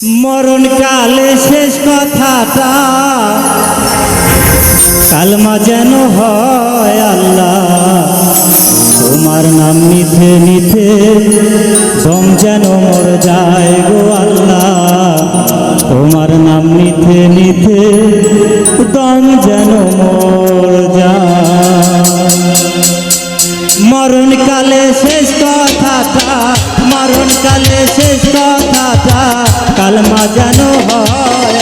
মরণ কালে শেষ কথাটা কালমা যেন হয় আল্লাহ। তোমার নাম নিতে নিতে দম যেন মর যায় গো আল্লাহ। তোমার নাম নিতে নিতে মরণ কালে শেষ কথাটা, মরণ কালে শেষ কথাটা কালমা যেন হয়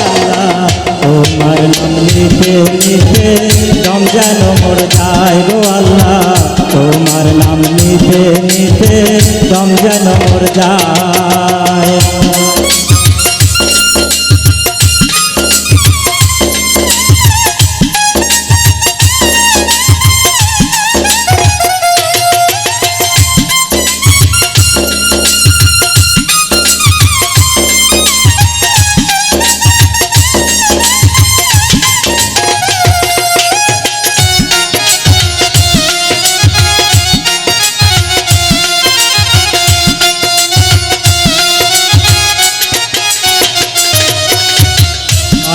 তোমার নাম নিতে নিতে দম যেন মোর যায় গো আল্লাহ। তোমার নাম নিতে নিতে দম যেন মোর যায়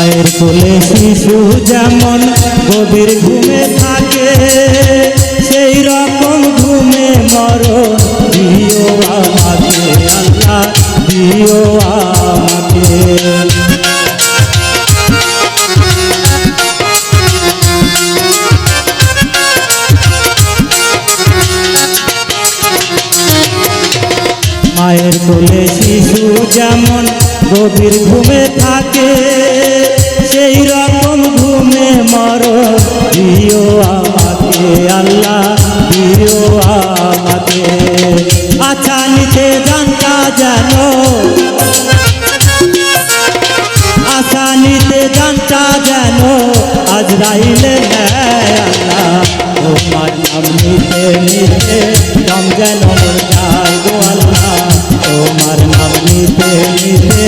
মায়ের কোলে শিশু যেমন গভীর ঘুমে থাকে, সেই রকম ঘুমে মর, দিও আমাকে, আল্লাহ, দিও আমাকে। মায়ের কোলে শিশু যেমন গভীর ঘুমে থাকে মর দিও আমাকে আল্লাহ, দিও আমাকে। আচ্ছা নিতে জানতা জানো। আশা নিতে জানতা যেন আজরাইলে নেয় আল্লাহ, তোমার নাম নিতে নিতে দম যেন যায় গো আল্লাহ। তোমার নাম নিতে নিতে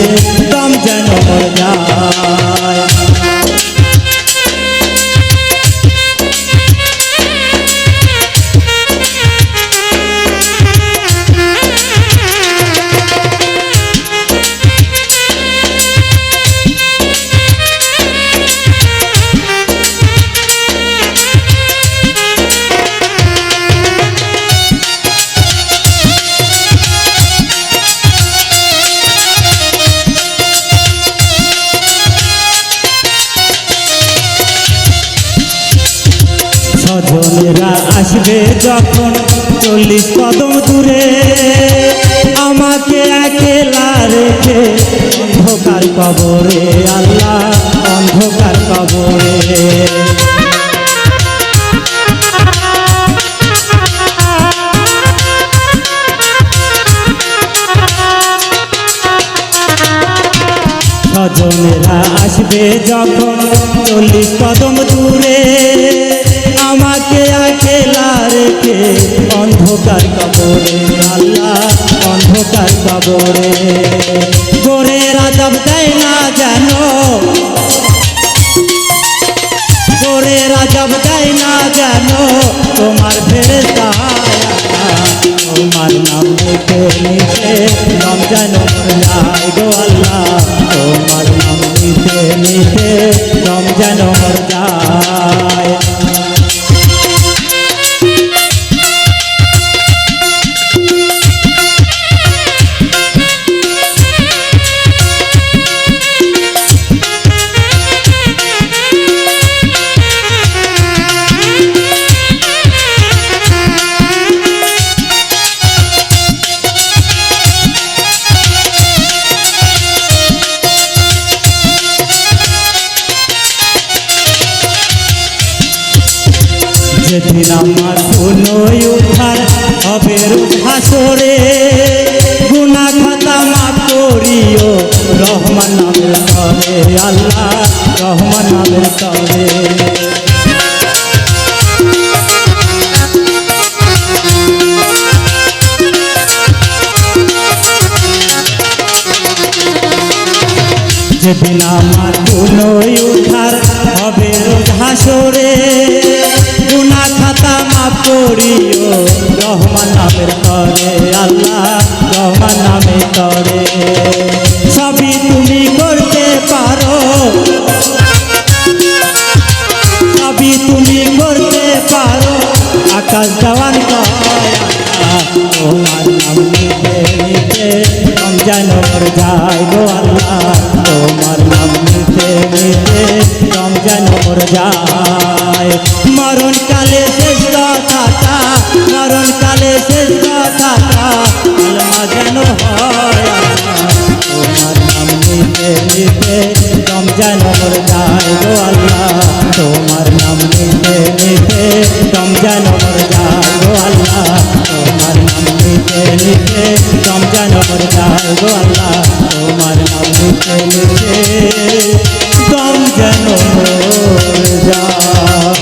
দম যেন স্বজনেরা আসবে যখন চল্লিশ কদম দূরে। আমাকে একেলা রেখে অন্ধকার কবরে, আল্লাহ অন্ধকার কবরে। স্বজনেরা আসবে যখন চল্লিশ কদম দূরে। রেখে অন্ধকার কবরে, আল্লাহ অন্ধকার কবরে। গোরে রাজব দেয় না যেন। গোরে রাজব দেয় না যেন। তোমার ফেরেস্তা তোমার নাম নিতে নিতে নাম যেন গো আল্লাহ, তোমার নাম নিতে নিতে নাম যেন যেদিন আমার কোনো উঠার হবে হাসরে গুনা খাতা মাফ করিও রহমান নামের তবে আল্লাহ রহমান নামের তবে যেদিন আমার কোনো উঠার হবে হাসরে গুনা খাতা মাফ করিও। রহমান নামের করে আল্লাহ রহমান নামে তরে। সবই তুমি করতে পারো। সবই তুমি করতে পারো। আকাশ আল্লাহ, তোমার নাম নিতে রমজান যায় গো আল্লাহ তোমার নাম নিতে নিতে। রমজান মর যায় মরণ কালে শেষ কথাটা মরণ কালে শেষ কথাটা আলমা যেন হয় আল্লাহ তোমার নাম নিতে নিতে রমজান মর যায় গো আল্লাহ তোমার নাম নিতে নিতে রমজান মর যায় গো আল্লাহ তোমার নাম নিতে নিতে রমজান মর যায় গো আল্লাহ তোমার নাম নিতে নিতে প্রাণ যেন যায়।